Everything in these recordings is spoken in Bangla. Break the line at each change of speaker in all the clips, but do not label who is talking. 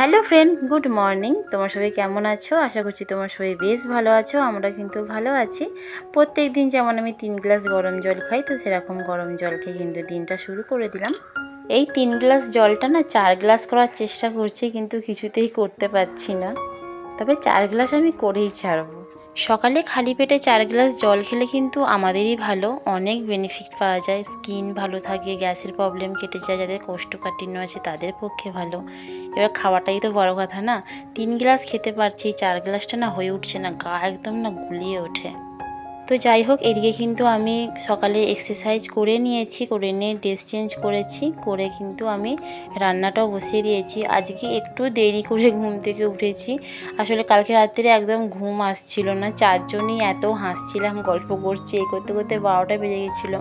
Hello friend, good morning. তোমার সবাই কেমন আছো? আশা করছি তোমার সবাই বেশ ভালো আছো, আমরা কিন্তু ভালো আছি। প্রত্যেক দিন যেমন আমি তিন গ্লাস গরম জল খাই, তো সেরকম গরম জল খেয়ে কিন্তু দিনটা শুরু করে দিলাম। এই তিন গ্লাস জলটা না চার গ্লাস করার চেষ্টা করছি, কিন্তু কিছুতেই করতে পারছি না। তবে চার গ্লাস আমি করেই ছাড়বো। সকালে খালি পেটে চার গ্লাস জল খেলে কিন্তু আমাদেরই ভালো। অনেক বেনিফিট পাওয়া যায়। স্কিন ভালো থাকে, গ্যাসের প্রবলেম কেটে যায়, যাদের কোষ্ঠকাঠিন্য আছে তাদের পক্ষে ভালো। এবার খাওয়াটাই তো বড় কথা না? তিন গ্লাস খেতে পারছি, চার গ্লাসটা না হয়ে উঠছে না, গা একদম না গুলিয়ে ওঠে। তো যাই হোক, এদিকে কিন্তু আমি সকালে এক্সারসাইজ করে নিয়েছি, করে নিয়ে ড্রেস চেঞ্জ করেছি, করে কিন্তু আমি রান্নাটাও বসিয়ে দিয়েছি। আজকে একটু দেরি করে ঘুম থেকে উঠেছি। আসলে কালকে রাত্রে একদম ঘুম আসছিল না চারজনই এত হাসছিলাম, গল্প করছি, এই করতে করতে বারোটা বেজে গেছিল।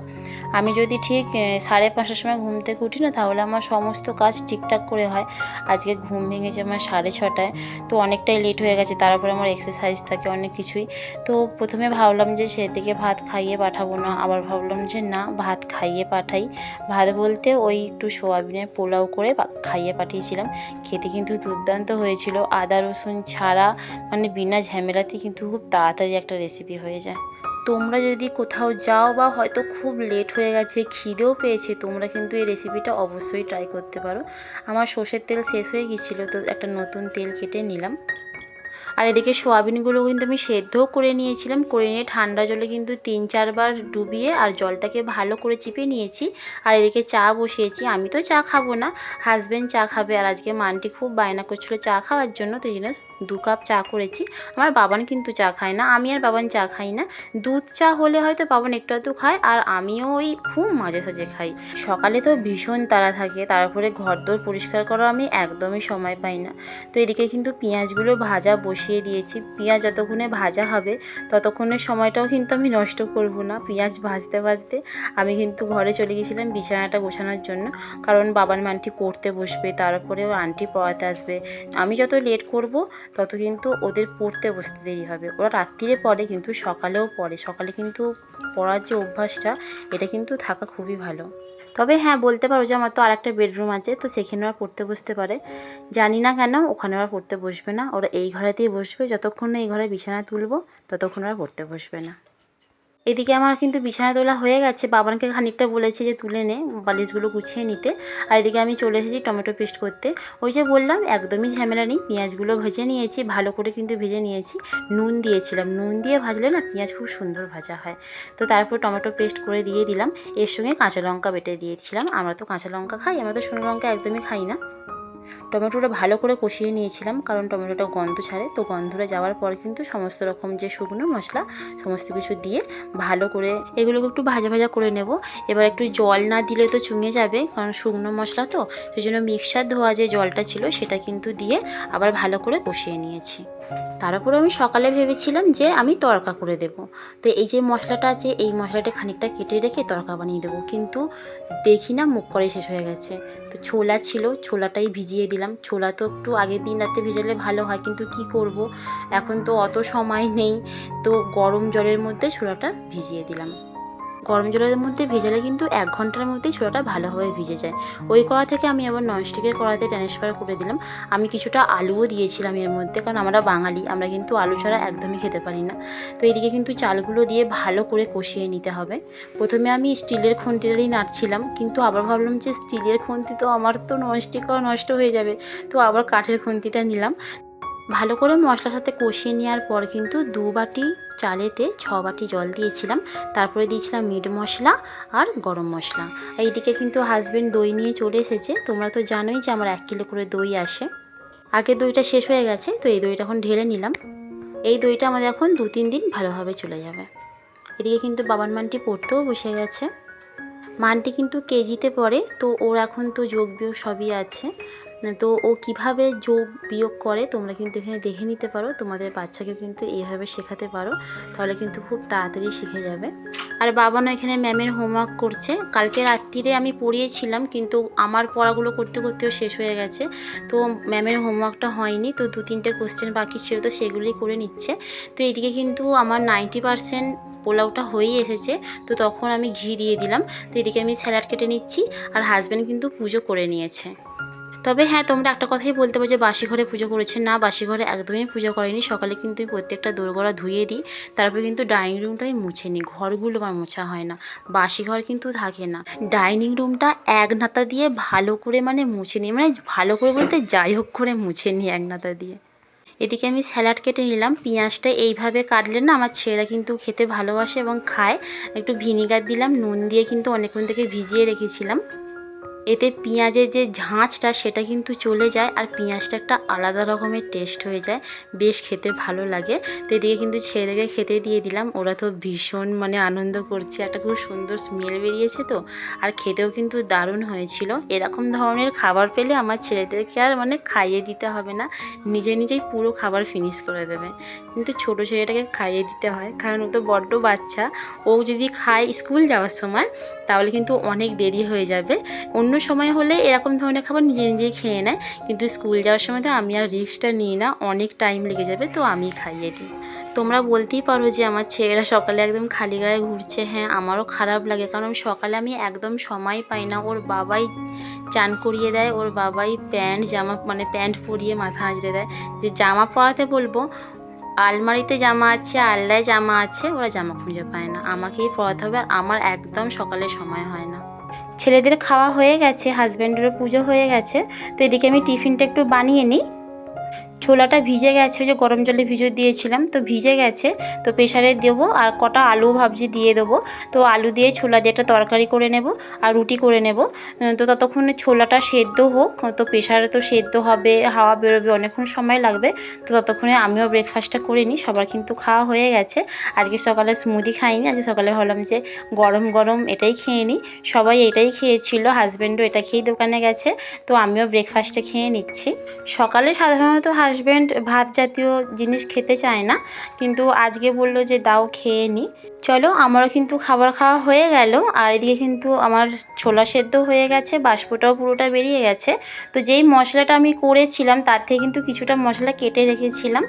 আমি যদি ঠিক সাড়ে পাঁচটার সময় ঘুম থেকে উঠি না, তাহলে আমার সমস্ত কাজ ঠিকঠাক করে হয়। আজকে ঘুম ভেঙেছে আমার সাড়ে ছটায়, তো অনেকটাই লেট হয়ে গেছে তারপরে আমার এক্সারসাইজ থাকে অনেক কিছুই। তো প্রথমে ভাবলাম যে সে থেকে ভাত খাইয়ে পাঠাবো না। আবার ভাবলাম যে না, ভাত খাইয়ে পাঠাই। ভাত বলতে ওই একটু সোয়াবিনের পোলাও করে খাইয়ে পাঠিয়েছিলাম। খেতে কিন্তু দুর্দান্ত হয়েছিল। আদা, রসুন ছাড়া মানে বিনা ঝামেলাতে কিন্তু খুব তাড়াতাড়ি একটা রেসিপি হয়ে যায়। তোমরা যদি কোথাও যাও বা হয়তো খুব লেট হয়ে গেছে, খিদেও পেয়েছে, তোমরা কিন্তু এই রেসিপিটা অবশ্যই ট্রাই করতে পারো। আমার সর্ষের তেল শেষ হয়ে গিয়েছিল, তো একটা নতুন তেল কেটে নিলাম। আর এদিকে সোয়াবিনগুলো কিন্তু আমি সেদ্ধও করে নিয়েছিলাম। করে নিয়ে ঠান্ডা জলে কিন্তু তিন, চারবার ডুবিয়ে আর জলটাকে ভালো করে চিপে নিয়েছি। আর এদিকে চা বসিয়েছি। আমি তো চা খাব না হাজব্যান্ড চা খাবে। আর আজকে মানটি খুব বায়না করছিল চা খাওয়ার জন্য তো এই দু কাপ চা করেছি। আমার বাবান কিন্তু চা খায় না, আমি আর বাবান চা খাই না। দুধ চা হলে হয়তো বাবান একটু আধটু খায়, আর আমিও ওই খুব মাঝে সাঝে খাই। সকালে তো ভীষণ তাড়া থাকে তারপরে ঘরদোর পরিষ্কার করার আমি একদমই সময় পাই না। তো এদিকে কিন্তু পেঁয়াজগুলো ভাজা বসিয়ে দিয়েছি। পেঁয়াজ যতক্ষণে ভাজা হবে, ততক্ষণের সময়টাও কিন্তু আমি নষ্ট করব না। পেঁয়াজ ভাজতে ভাজতে আমি কিন্তু ঘরে চলে গেছিলাম বিছানাটা গোছানোর জন্য। কারণ বাবার মানটি পড়তে বসবে তারপরে ওর আন্টি পড়াতে আসবে। আমি যত লেট করব, তত কিন্তু ওদের পড়তে বসতে দেরি হবে। ওরা রাত্রিরে পড়ে কিন্তু সকালেও পড়ে। সকালে কিন্তু পড়ার যে অভ্যাসটা, এটা কিন্তু থাকা খুবই ভালো। তবে হ্যাঁ বলতে পারো যে আমার তো আর একটা বেডরুম আছে, তো সেখানে ওরা পড়তে বসতে পারে। জানি না কেন ওখানে ওরা পড়তে বসবে না। ওরা এই ঘরেতেই বসবে, যতক্ষণ না এই ঘরে বিছানা তুলবো, ততক্ষণ ওরা পড়তে বসবে না। এদিকে আমার কিন্তু বিছানা তোলা হয়ে গেছে। বাবানকে খানিকটা বলেছি যে তুলে নে বালিশগুলো গুছিয়ে নিতে। আর এদিকে আমি চলে এসেছি টমেটো পেস্ট করতে। ওই যে বললাম, একদমই ঝামেলা নেই। পেঁয়াজগুলো ভেজে নিয়েছি, ভালো করে কিন্তু ভেজে নিয়েছি। নুন দিয়েছিলাম। নুন দিয়ে ভাজলে না পেঁয়াজ খুব সুন্দর ভাজা হয়। তো তারপর টমেটো পেস্ট করে দিয়ে দিলাম। এর সঙ্গে কাঁচা লঙ্কা বেটে দিয়েছিলাম। আমরা তো কাঁচা লঙ্কা খাই, আমরা তো শুকনো লঙ্কা একদমই খাই না। টমেটোটা ভালো করে কষিয়ে নিয়েছিলাম, কারণ টমেটোটা গন্ধ ছাড়ে। তো গন্ধটা যাওয়ার পর কিন্তু সমস্ত রকম যে শুকনো মশলা, সমস্ত কিছু দিয়ে ভালো করে এগুলোকে একটু ভাজা ভাজা করে নেব। এবার একটু জল না দিলে তো চুঙে যাবে, কারণ শুকনো মশলা তো সেই জন্য মিক্সার ধোয়া যে জলটা ছিল সেটা কিন্তু দিয়ে আবার ভালো করে কষিয়ে নিয়েছি। তার উপরে আমি সকালে ভেবেছিলাম যে আমি তরকা করে দেব। তো এই যে মশলাটা আছে, এই মশলাটা খানিকটা কেটে রেখে তরকা বানিয়ে দেবো। কিন্তু দেখি না মুখ করে শেষ হয়ে গেছে। তো ছোলা ছিল, ছোলাটাই ভিজিয়ে দিলাম। ছোলা তো একটু আগের দিন রাতে ভেজালে ভালো হয়, কিন্তু কি করব? এখন তো অত সময় নেই। তো গরম জলের মধ্যে ছোলাটা ভিজিয়ে দিলাম। গরম জলের মধ্যে ভেজালে কিন্তু এক ঘণ্টার মধ্যেই ছোলাটা ভালোভাবে ভিজে যায়। ওই কড়া থেকে আমি আবার ননস্টিকের কড়াতে ট্রান্সফার করে দিলাম। আমি কিছুটা আলুও দিয়েছিলাম এর মধ্যে, কারণ আমরা বাঙালি, আমরা কিন্তু আলু ছাড়া একদমই খেতে পারি না। তো এদিকে কিন্তু চালগুলো দিয়ে ভালো করে কষিয়ে নিতে হবে। প্রথমে আমি স্টিলের খুন্তিতেই নাড়ছিলাম, কিন্তু আবার ভাবলাম যে স্টিলের খুন্তি তো আমার তো ননস্টিক করা নষ্ট হয়ে যাবে, তো আবার কাঠের খুন্তিটা নিলাম। ভালো করে মশলার সাথে কষিয়ে নেওয়ার পর কিন্তু দু বাটি চালেতে ছ বাটি জল দিয়েছিলাম। তারপরে দিয়েছিলাম মিট মশলা আর গরম মশলা। এইদিকে কিন্তু হাজবেন্ড দই নিয়ে চলে এসেছে। তোমরা তো জানোই যে আমার এক কিলো করে দই আসে। আগে দইটা শেষ হয়ে গেছে, তো এই দইটা এখন ঢেলে নিলাম। এই দইটা আমাদের এখন দু তিন দিন ভালোভাবে চলে যাবে। এদিকে কিন্তু বাবার মানটি পড়তেও বসে গেছে। মানটি কিন্তু কেজিতে পড়ে, তো ওর এখন তো যোগ বিয়োগ সবই আছে। তো ও কীভাবে যোগ বিয়োগ করে, তোমরা কিন্তু এখানে দেখে নিতে পারো। তোমাদের বাচ্চাকে কিন্তু এইভাবে শেখাতে পারো, তাহলে কিন্তু খুব তাড়াতাড়ি শিখে যাবে। আর বাবা না এখানে ম্যামের হোমওয়ার্ক করছে। কালকে রাত্রিরে আমি পড়িয়েছিলাম, কিন্তু আমার পড়াগুলো করতে করতেও শেষ হয়ে গেছে। তো ম্যামের হোমওয়ার্কটা হয়নি, তো দু তিনটে কোশ্চেন বাকি ছিল, তো সেগুলোই করে নিচ্ছে। তো এদিকে কিন্তু আমার নাইনটি পারসেন্ট পোলাওটা হয়েই এসেছে, তো তখন আমি ঘি দিয়ে দিলাম। তো এদিকে আমি স্যালাড কেটে নিচ্ছি, আর হাজব্যান্ড কিন্তু পুজো করে নিয়েছে। তবে হ্যাঁ তোমরা একটা কথাই বলতে পারো যে বাসি ঘরে পুজো করেছে না বাসি ঘরে একদমই পুজো করেনি। সকালে কিন্তু প্রত্যেকটা দোরগোড়া ধুয়ে দিই, তারপরে কিন্তু ডাইনিং রুমটাই মুছে নিই, ঘরগুলো আমার মোছা হয় না বাসি ঘর কিন্তু থাকে না। ডাইনিং রুমটা এক নাতা দিয়ে ভালো করে মানে মুছে নিই মানে ভালো করে বলতে যাই হোক করে মুছে নিই এক নাতা দিয়ে। এদিকে আমি স্যালাড কেটে নিলাম, পেঁয়াজটা এইভাবে কাটলে না আমার ছেলেরা কিন্তু খেতে ভালোবাসে এবং খায়। একটু ভিনিগার দিলাম, নুন দিয়ে কিন্তু অনেকক্ষণ থেকে ভিজিয়ে রেখেছিলাম। এতে পেঁয়াজের যে ঝাঁঝটা সেটা কিন্তু চলে যায় আর পেঁয়াজটা একটা আলাদা রকমের টেস্ট হয়ে যায়। বেশ খেতে ভালো লাগে। তো এদিকে কিন্তু ছেলেদেরকে খেতে দিয়ে দিলাম। ওরা তো ভীষণ মানে আনন্দ করছে। একটা খুব সুন্দর স্মেল বেরিয়েছে তো। আর খেতেও কিন্তু দারুণ হয়েছিল। এরকম ধরনের খাবার পেলে আমার ছেলেদেরকে আর মানে খাইয়ে দিতে হবে না। নিজে নিজেই পুরো খাবার ফিনিশ করে দেবে। কিন্তু ছোটো ছেলেটাকে খাইয়ে দিতে হয়। কারণ ও তো বড্ড বাচ্চা। ও যদি খায় স্কুল যাওয়ার সময়, তাহলে কিন্তু অনেক দেরি হয়ে যাবে। অন্য সময় হলে এরকম ধরনের খাবার নিজে নিজেই খেয়ে নেয়। কিন্তু স্কুল যাওয়ার সময় তো আমি আর রিস্কটা নিই না, অনেক টাইম লেগে যাবে, তো আমি খাইয়ে দিই। তোমরা বলতেই পারো যে আমার ছেলেরা সকালে একদম খালি গায়ে ঘুরছে হ্যাঁ আমারও খারাপ লাগে। কারণ সকালে আমি একদম সময় পাই না, ওর বাবাই চান করিয়ে দেয়, ওর বাবাই প্যান্ট, জামা মানে প্যান্ট পরিয়ে মাথা আঁচড়ে দেয়। যে জামা পরাতে বলব, আলমারিতে জামা আছে, আলনায় জামা আছে, ওরা জামা খুঁজে পায় না। আমাকেই পরাতে হবে আর আমার একদম সকালে সময় হয় না। ছেলেদের খাওয়া হয়ে গেছে হাজব্যান্ডেরও পুজো হয়ে গেছে, তো এদিকে আমি টিফিনটা একটু বানিয়ে নিই। ছোলাটা ভিজে গেছে যে গরম জলে ভিজে দিয়েছিলাম, তো ভিজে গেছে, তো প্রেশারে দেবো আর কটা আলু ভাবছি দিয়ে দেবো, তো আলু দিয়ে ছোলা দিয়ে একটা তরকারি করে নেব আর রুটি করে নেব। তো ততক্ষণে ছোলাটা সেদ্ধ হোক, তো প্রেশারে তো সেদ্ধ হবে, হাওয়া বেরোবে, অনেকক্ষণ সময় লাগবে, তো ততক্ষণে আমিও ব্রেকফাস্টটা করে নিই, সবার কিন্তু খাওয়া হয়ে গেছে, আজকে সকালে স্মুদি খাইনি, আজকে সকালে ভাবলাম যে গরম গরম এটাই খেয়ে নিই, সবাই এটাই খেয়েছিল হাজব্যান্ডও এটা খেয়েই দোকানে গেছে, তো আমিও ব্রেকফাস্টটা খেয়ে নিচ্ছি। সকালে সাধারণত হাজব্যান্ড ভাত জাতীয় জিনিস খেতে চায় না, কিন্তু আজকে বলল যে দাও খেয়ে নি। চলো, আমারও কিন্তু খাবার খাওয়া হয়ে গেল, আর এদিকে কিন্তু আমার ছোলা সেদ্ধ হয়ে গেছে, বাষ্পটাও পুরোটা বেরিয়ে গেছে। তো যেই মশলাটা আমি করেছিলাম, তার থেকে কিন্তু কিছুটা মশলা কেটে রেখেছিলাম।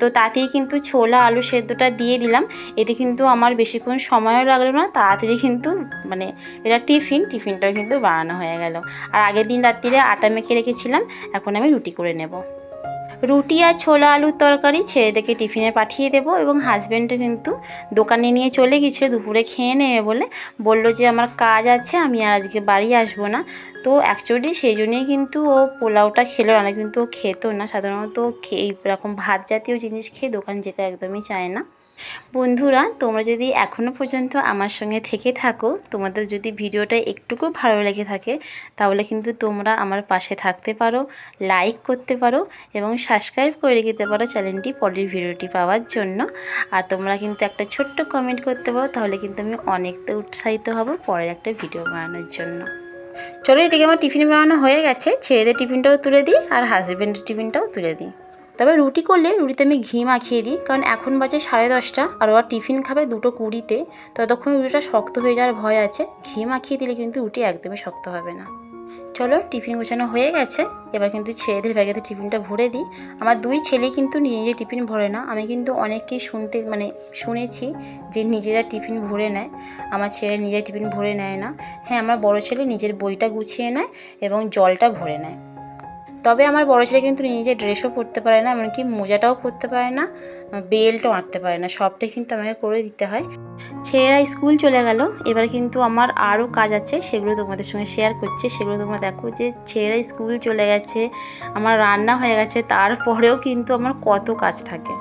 তো তাতেই কিন্তু ছোলা, আলু সেদ্ধটা দিয়ে দিলাম। এতে কিন্তু আমার বেশিক্ষণ সময়ও লাগল না, তাড়াতাড়ি কিন্তু মানে এটা টিফিন টিফিনটাও কিন্তু বানানো হয়ে গেল। আর আগের দিন রাত্রিরে আটা মেখে রেখেছিলাম, এখন আমি রুটি করে নেব। রুটি আর ছোলা আলুর তরকারি ছেলেদেরকে টিফিনে পাঠিয়ে দেবো এবং হাজব্যান্ডও কিন্তু দোকানে নিয়ে চলে গেছিল দুপুরে খেয়ে নেবে বলে। বলল যে, আমার কাজ আছে, আমি আর আজকে বাড়ি আসব না। তো অ্যাকচুয়ালি সেই জন্যেই কিন্তু ও পোলাওটা খেলো না, কিন্তু ও খেতো না। সাধারণত এইরকম ভাত জাতীয় জিনিস খেয়ে দোকান যেতে একদমই চায় না। বন্ধুরা, তোমরা যদি এখনও পর্যন্ত আমার সঙ্গে থেকে থাকো, তোমাদের যদি ভিডিওটা একটুকু ভালো লেগে থাকে, তাহলে কিন্তু তোমরা আমার পাশে থাকতে পারো লাইক করতে পারো এবং সাবস্ক্রাইব করে রেখে পারো চ্যানেলটি পরের ভিডিওটি পাওয়ার জন্য। আর তোমরা কিন্তু একটা ছোট্ট কমেন্ট করতে পারো, তাহলে কিন্তু আমি অনেকটা উৎসাহিত হব পরের একটা ভিডিও বানানোর জন্য। চলো এদিকে আমার টিফিন বানানো হয়ে গেছে, ছেলেদের টিফিনটাও তুলে দিই আর হাজব্যান্ডের টিফিনটাও তুলে দিই। তবে রুটি করলে রুটিতে আমি ঘি মাখিয়ে দিই, কারণ এখন বাজে সাড়ে দশটা আর ওরা টিফিন খাবে দুটো কুড়িতে, ততক্ষণ রুটিটা শক্ত হয়ে যাওয়ার ভয় আছে। ঘি মাখিয়ে দিলে কিন্তু রুটি একদমই শক্ত হবে না। চলো টিফিন গোছানো হয়ে গেছে, এবার কিন্তু ছেলেদের ব্যাগেতে টিফিনটা ভরে দিই। আমার দুই ছেলে কিন্তু নিজে টিফিন ভরে না, আমি কিন্তু অনেককেই শুনতে মানে শুনেছি যে নিজেরা টিফিন ভরে নেয়, আমার ছেলে নিজের টিফিন ভরে নেয় না। হ্যাঁ আমার বড় ছেলে নিজের বইটা গুছিয়ে নেয় এবং জলটা ভরে নেয়। তবে আমার বড় ছেলে কিন্তু নিজে ড্রেসও পরতে পারে না, এমনকি মোজাটাও পরতে পারে না, বেল্টও আঁটতে পারে না সবটাই কিন্তু আমাকে করে দিতে হয়। ছেলেরা স্কুল চলে গেল, এবার কিন্তু আমার আরও কাজ আছে, সেগুলো তোমাদের সঙ্গে শেয়ার করছে, সেগুলো তোমরা দেখো যে ছেলেরা স্কুল চলে গেছে, আমার রান্না হয়ে গেছে, তারপরেও কিন্তু আমার কত কাজ থাকে।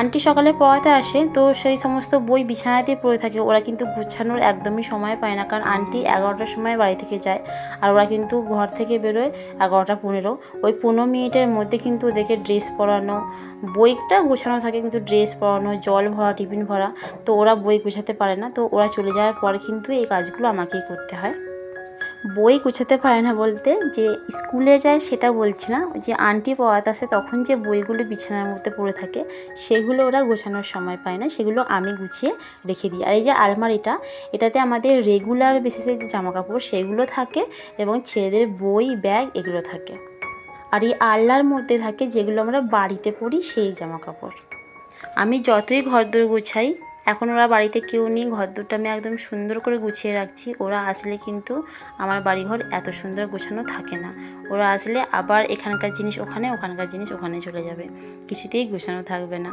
আন্টি সকালে পড়াতে আসে, তো সেই সমস্ত বই বিছানাতেই পড়ে থাকে। ওরা কিন্তু গুছানোর একদমই সময় পায় না, কারণ আন্টি এগারোটার সময় বাড়ি থেকে যায় আর ওরা কিন্তু ঘর থেকে বেরোয় এগারোটা পনেরো। ওই পনেরো মিনিটের মধ্যে কিন্তু ওদেরকে ড্রেস পরানো, বইটা গোছানো থাকে কিন্তু ড্রেস পরানো, জল ভরা, টিফিন ভরা, তো ওরা বই গোছাতে পারে না। তো ওরা চলে যাওয়ার পরে কিন্তু এই কাজগুলো আমাকেই করতে হয়। বই গোছাতে পারে না বলতে, যে স্কুলে যায় সেটা বলছি না, যে আন্টি পড়াতে আসে তখন যে বইগুলো বিছানার মধ্যে পড়ে থাকে, সেগুলো ওরা গোছানোর সময় পায় না, সেগুলো আমি গুছিয়ে রেখে দিই। আর এই যে আলমারিটা, এটাতে আমাদের রেগুলার বেসিসের যে জামা কাপড় সেগুলো থাকে এবং ছেলেদের বই, ব্যাগ এগুলো থাকে। আর এই আলনার মধ্যে থাকে যেগুলো আমরা বাড়িতে পড়ি সেই জামা কাপড় আমি যতই ঘর ঘরদোর গোছাই এখন ওরা বাড়িতে কেউ নেই, ঘর দুটো আমি একদম সুন্দর করে গুছিয়ে রাখছি। ওরা আসলে কিন্তু আমার বাড়িঘর এত সুন্দর গোছানো থাকে না। ওরা আসলে আবার এখানকার জিনিস ওখানে, ওখানকার জিনিস ওখানে চলে যাবে। কিছুতেই গোছানো থাকবে না।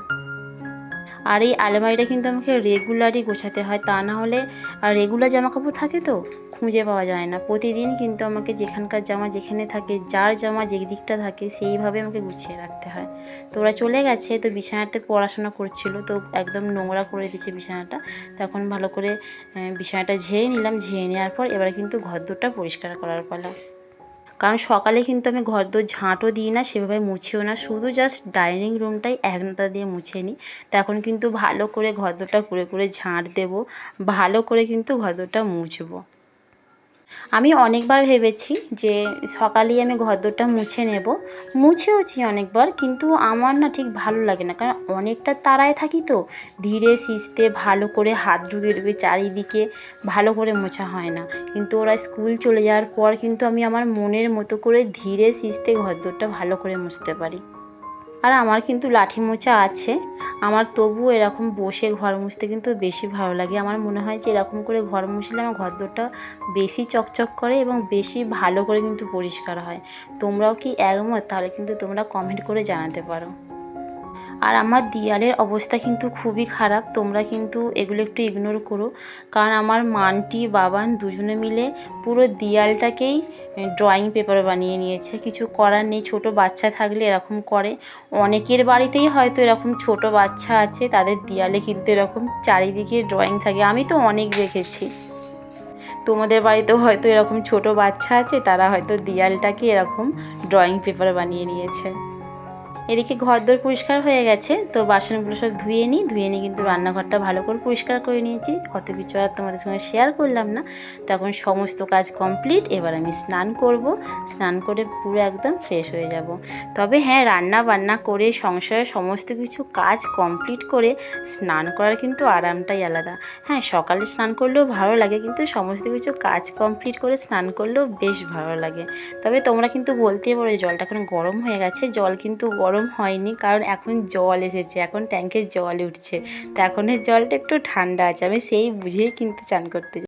আর এই আলমারিটা কিন্তু আমাকে রেগুলারই গোছাতে হয়। তা না হলে আর রেগুলার জামা কাপড় থাকে তো, খুঁজে পাওয়া যায় না। প্রতিদিন কিন্তু আমাকে যেখানকার জামা যেখানে থাকে, যার জামা যে দিকটা থাকে, সেইভাবে আমাকে গুছিয়ে রাখতে হয়। তো ওরা চলে গেছে, তো বিছানাতে পড়াশোনা করছিল, তো একদম নোংরা করে দিয়েছে বিছানাটা। তখন ভালো করে বিছানাটা ঝেড়ে নিলাম, ঝেড়ে নেওয়ার পর এবারে কিন্তু ঘর দোরটা পরিষ্কার করার পালা। কারণ সকালে কিন্তু আমি ঘর দোর ঝাঁটও দিই না, সেভাবে মুছেও না। শুধু জাস্ট ডাইনিং রুমটাই একনাটা দিয়ে মুছে নিই। তো এখন কিন্তু ভালো করে ঘর দোরটা করে করে ঝাঁট দেবো, ভালো করে কিন্তু ঘর দোরটা মুছবো। আমি অনেকবার ভেবেছি যে সকালেই আমি ঘরদোরটা মুছে নেব। মুছেওছি অনেকবার, কিন্তু আমার না ঠিক ভালো লাগে না। কারণ অনেকটা তারায় থাকি তো, ধীরে সিস্তে ভালো করে হাত ঢুকে ঢুকে চারিদিকে ভালো করে মোছা হয় না। কিন্তু ওরা স্কুল চলে যাওয়ার পর কিন্তু আমি আমার মনের মতো করে ধীরে সিস্তে ঘরদোরটা ভালো করে মুছতে পারি। আর আমার কিন্তু লাঠি মোচা আছে। আমার তবু এরকম বসে ঘর মুছতে কিন্তু বেশি ভালো লাগে। আমার মনে হয় যে এরকম করে ঘর মুছলে আমার ঘর ঘরদোরটা বেশি চকচক করে এবং বেশি ভালো করে কিন্তু পরিষ্কার হয়। তোমরাও কি একমত? তাহলে কিন্তু তোমরা কমেন্ট করে জানাতে পারো। আর আমার দেয়ালের অবস্থা কিন্তু খুবই খারাপ। তোমরা কিন্তু এগুলো একটু ইগনোর করো। কারণ আমার মানটি, বাবান দুজনে মিলে পুরো দেয়ালটাকেই ড্রয়িং পেপার বানিয়ে নিয়েছে। কিছু করার নেই, ছোট বাচ্চা থাকলে এরকম করে। অনেকের বাড়িতেই হয়তো এরকম ছোট বাচ্চা আছে, তাদের দেয়ালে কিন্তু এরকম চারিদিকে ড্রয়িং থাকে। আমি তো অনেক দেখেছি। তোমাদের বাড়িতেও হয়তো এরকম ছোট বাচ্চা আছে, তারা হয়তো দেয়ালটাকে এরকম ড্রয়িং পেপার বানিয়ে নিয়েছে। এদিকে ঘরদোর পরিষ্কার হয়ে গেছে, তো বাসনগুলো সব ধুয়ে নিই ধুয়ে নিই কিন্তু রান্নাঘরটা ভালো করে পরিষ্কার করে নিয়েছি। কত কিছু আর তোমাদের সঙ্গে শেয়ার করলাম না। তখন সমস্ত কাজ কমপ্লিট এবার আমি স্নান করব। স্নান করে পুরো একদম ফ্রেশ হয়ে যাব। তবে হ্যাঁ রান্না বান্না করে, সংসারের সমস্ত কিছু কাজ কমপ্লিট করে স্নান করার কিন্তু আরামটাই আলাদা। হ্যাঁ সকালে স্নান করলেও ভালো লাগে, কিন্তু সমস্ত কিছু কাজ কমপ্লিট করে স্নান করলেও বেশ ভালো লাগে। তবে তোমরা কিন্তু বলতেই পারো জলটা এখন গরম হয়ে গেছে, জল কিন্তু গরম হয়নি, কারণ এখন জল এসেছে, এখন ট্যাঙ্কের জল উঠছে। তো এখনের জলটা একটু ঠান্ডা আছে, আমি সেই বুঝেই কিন্তু চান করতে